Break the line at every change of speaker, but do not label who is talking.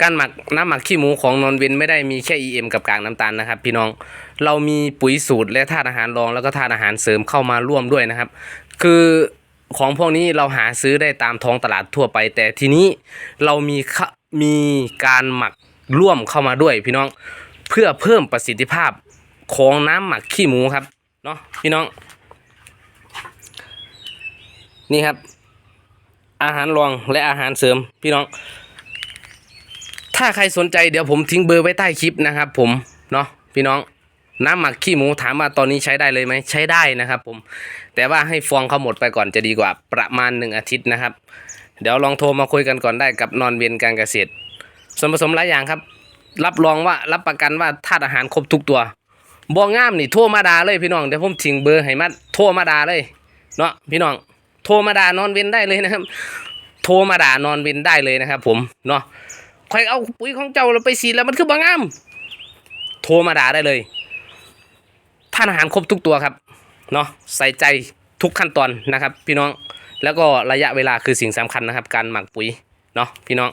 การหมักน้ำหมักขี้หมูของนอนเวนไม่ได้มีแค่ EM กับกากน้ำตาลนะครับ พี่น้องเรามีปุ๋ยสูตรและธาตุอาหารรองแล้วก็ธาตุอาหารเสริมเข้ามาร่วมด้วยนะครับ คือของพวกนี้เราหาซื้อได้ตามท้องตลาดทั่วไป แต่ทีนี้เรามีมีการหมักร่วมเข้ามาด้วย พี่น้องเพื่อเพิ่มประสิทธิภาพของน้ำหมักขี้หมูครับเนาะพี่น้อง นี่ครับ อาหารรองและอาหารเสริมพี่น้อง ถ้าใครสนใจเดี๋ยวผมทิ้งเบอร์ไว้ใต้คลิปนะครับ ผมเนาะพี่น้องน้ำหมักขี้หมูถามว่าตอนนี้ใช้ได้เลยไหมใช้ได้นะครับ ผม แต่ว่าให้ฟองเขาหมดไปก่อนจะดีกว่าประมาณหนึ่งอาทิตย์นะครับ เดี๋ยวลองโทรมาคุยกันก่อนได้กับนอนเวียนการเกษตรส่วนผสมหลายอย่างครับ รับรองว่ารับประกันว่าธาตุอาหารครบทุกตัวบองามนี่โทรมาดาเลยพี่น้องเดี๋ยวผมทิ้งเบอร์ให้มาโทรมาดาเลยเนาะพี่น้องโทรมาดานอนเวียนได้เลยนะครับ โทรมาดานอนเวียนได้เลยนะครับ ผมเนาะ ใครเอาปุ๋ยของเจ้าเราไปสีแล้วมันคือบางาม โทรมาด่าได้เลยท่านอาหารครบทุกตัวครับเนาะใส่ใจทุกขั้นตอนนะครับ พี่น้องแล้วก็ระยะเวลาคือสิ่งสำคัญนะครับ การหมักปุ๋ยเนาะพี่น้อง